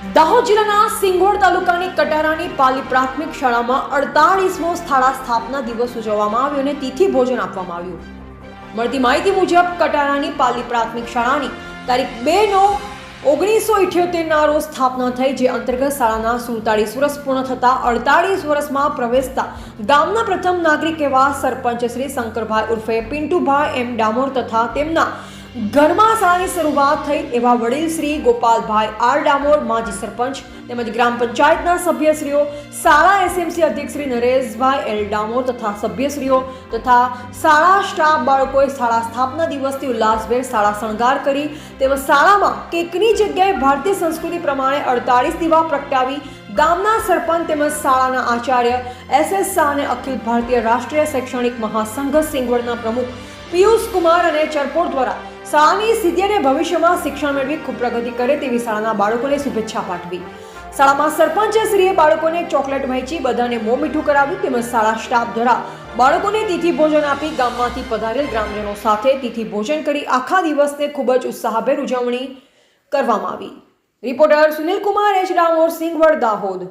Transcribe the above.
દાહોદ જિલ્લાના સિંગોડ તાલુકાની કટારાની પાલી પ્રાથમિક શાળામાં અડતાળીસમો શાળા સ્થાપના દિવસ ઉજવવામાં આવ્યો અને તિથિ ભોજન આપવામાં આવ્યું. મળતી માહિતી મુજબ, કટારાની પાલી પ્રાથમિક શાળાની તારીખ બે નો ઓગણીસો ઇઠ્યોતેરના રોજ સ્થાપના થઈ, જે અંતર્ગત શાળાના સુડતાળીસ વર્ષ પૂર્ણ થતાં અડતાળીસ વર્ષમાં પ્રવેશતા ગામના પ્રથમ નાગરિક એવા સરપંચ શ્રી શંકરભાઈ ઉર્ફે પિન્ટુભાઈ એમ ડામોર તથા તેમના ઘરમાં શાળાની શરૂઆત થઈ એવા વડીલ શ્રી ગોપાલભાઈ આર ડામોર માજી સરપંચ તેમજ ગ્રામ પંચાયતના સભ્યશ્રીઓ, શાળા એસએમસી અધ્યક્ષ શ્રી નરેશભાઈ એલ ડામોર તથા સભ્યશ્રીઓ તથા શાળા સ્ટાફ બાળકોએ શાળા સ્થાપના દિવસથી ઉલ્લાસભેર શાળા શણગાર કરી. તેમજ શાળામાં કેકની જગ્યાએ ભારતીય સંસ્કૃતિ પ્રમાણે અડતાળીસ દીવા પ્રગટાવી. ગામના સરપંચ તેમજ શાળાના આચાર્ય એસ એસ શાહ અખિલ ભારતીય રાષ્ટ્રીય શૈક્ષણિક મહાસંઘ સિંગવડના પ્રમુખ પિયુષ કુમાર અને ચરપોર દ્વારા શાળાની સિદ્ધિ અને ભવિષ્યમાં શિક્ષણ મેળવી ખૂબ પ્રગતિ કરે તેવી શાળાના બાળકોને શુભેચ્છા પાઠવી. શાળામાં સરપંચશ્રીએ બાળકોને ચોકલેટ વહેંચી બધાને મોં મીઠું કરાવ્યું તેમજ શાળા સ્ટાફ દ્વારા બાળકોને તિથિ ભોજન આપી ગામમાંથી પધારેલ ગ્રામજનો સાથે તિથિ ભોજન કરી આખા દિવસને ખૂબ જ ઉત્સાહભેર ઉજવણી કરવામાં આવી. Reporter Sunil Kumar H Damor, Singvad, Dahod.